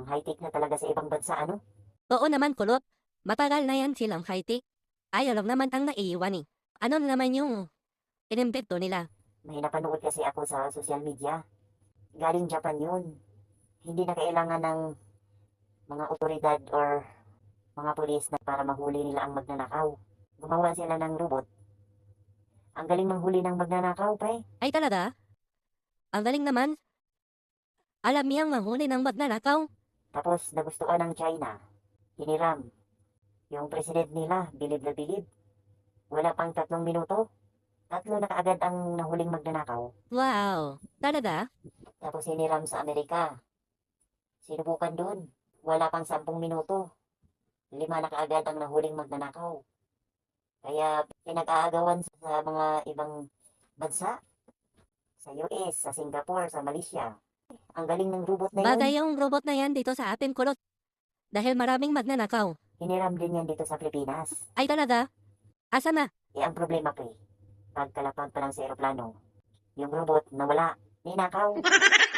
Ang high-tech na talaga sa ibang bansa, ano? Oo naman, kulot. Matagal na yan silang high-tech. Ayaw lang naman ang naiiwan eh. Ano na naman yung inimbento nila? May napanood kasi ako sa social media. Galing Japan yun. Hindi na kailangan ng mga otoridad or mga pulis na para mahuli nila ang magnanakaw. Gumawa sila ng robot. Ang galing manghuli ng magnanakaw, pre. Ay talaga? Ang galing naman. Alam niyang manghuli ng magnanakaw. Tapos nagustuhan ng China. Hiniram. Yung president nila, bilib na bilib. Wala pang tatlong minuto. Tatlo na kaagad ang nahuling magnanakaw. Wow. Talaga? Tapos hiniram sa Amerika. Sinubukan doon. Wala pang sampung minuto. Lima na kaagad ang nahuling magnanakaw. Kaya pinag-aagawan sa mga ibang bansa. Sa US, sa Singapore, sa Malaysia. Ang galing ng robot na yun. Bagay yung robot na yan dito sa atin, kulot. Dahil maraming magnanakaw. Hiniram din yan dito sa Pilipinas. Ay talaga? Asa na? Eh, ang problema pre, pagkalapag pa lang sa aeroplano, yung robot nawala, ninakaw.